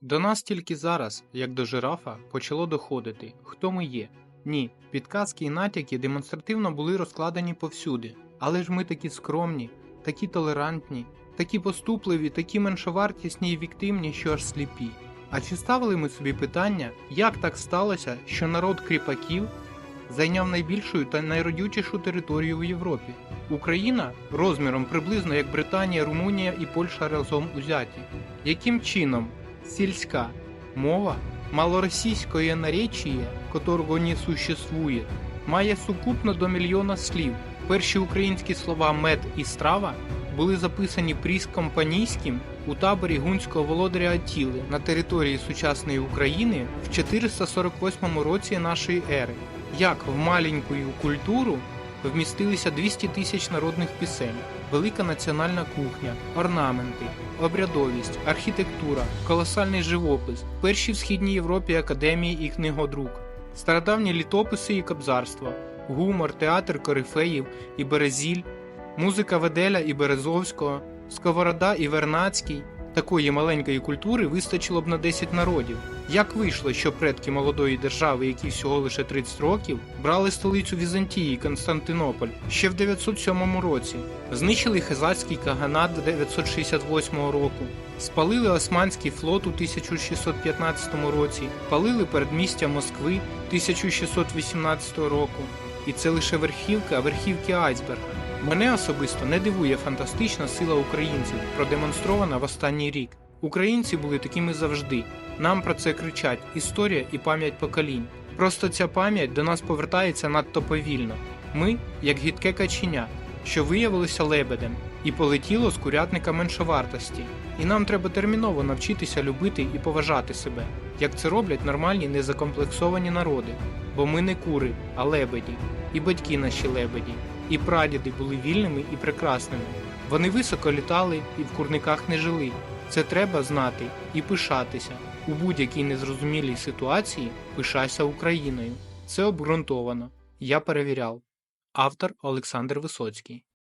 До нас тільки зараз, як до жирафа, почало доходити, хто ми є. Ні, підказки і натяки демонстративно були розкладені повсюди. Але ж ми такі скромні, такі толерантні, такі поступливі, такі меншовартісні і віктивні, що аж сліпі. А чи ставили ми собі питання, як так сталося, що народ кріпаків зайняв найбільшу та найродючішу територію в Європі? Україна розміром приблизно як Британія, Румунія і Польща разом узяті. Яким чином сільська мова малоросійськое наречие, которого не существует, має сукупно до мільйона слів. Перші українські слова мед і страва були записані Пріс Компанійським у таборі гунського володаря Атіли на території сучасної України в 448 році нашої ери. Як в маленьку культуру вмістилися 200 тисяч народних пісень, велика національна кухня, орнаменти, обрядовість, архітектура, колосальний живопис, перші в східній Європі академії і книгодрук, стародавні літописи і кобзарство, гумор, театр корифеїв і березіль, музика Веделя і Березовського, Сковорода і Вернацький. Такої маленької культури вистачило б на 10 народів. Як вийшло, що предки молодої держави, які всього лише 30 років, брали столицю Візантії Константинополь ще в 907 році, знищили хизацький каганат 968 року, спалили Османський флот у 1615 році, палили передмістя Москви 1618 року. І це лише верхівка верхівки айсберга. Мене особисто не дивує фантастична сила українців, продемонстрована в останній рік. Українці були такими завжди. Нам про це кричать історія і пам'ять поколінь. Просто ця пам'ять до нас повертається надто повільно. Ми, як гідке каченя, що виявилося лебедем і полетіло з курятника меншовартості. І нам треба терміново навчитися любити і поважати себе, як це роблять нормальні незакомплексовані народи. Бо ми не кури, а лебеді, і батьки наші лебеді, і прадіди були вільними і прекрасними. Вони високо літали і в курниках не жили. Це треба знати і пишатися. У будь-якій незрозумілій ситуації пишайся Україною. Це обґрунтовано. Я перевіряв. Автор Олександр Висоцький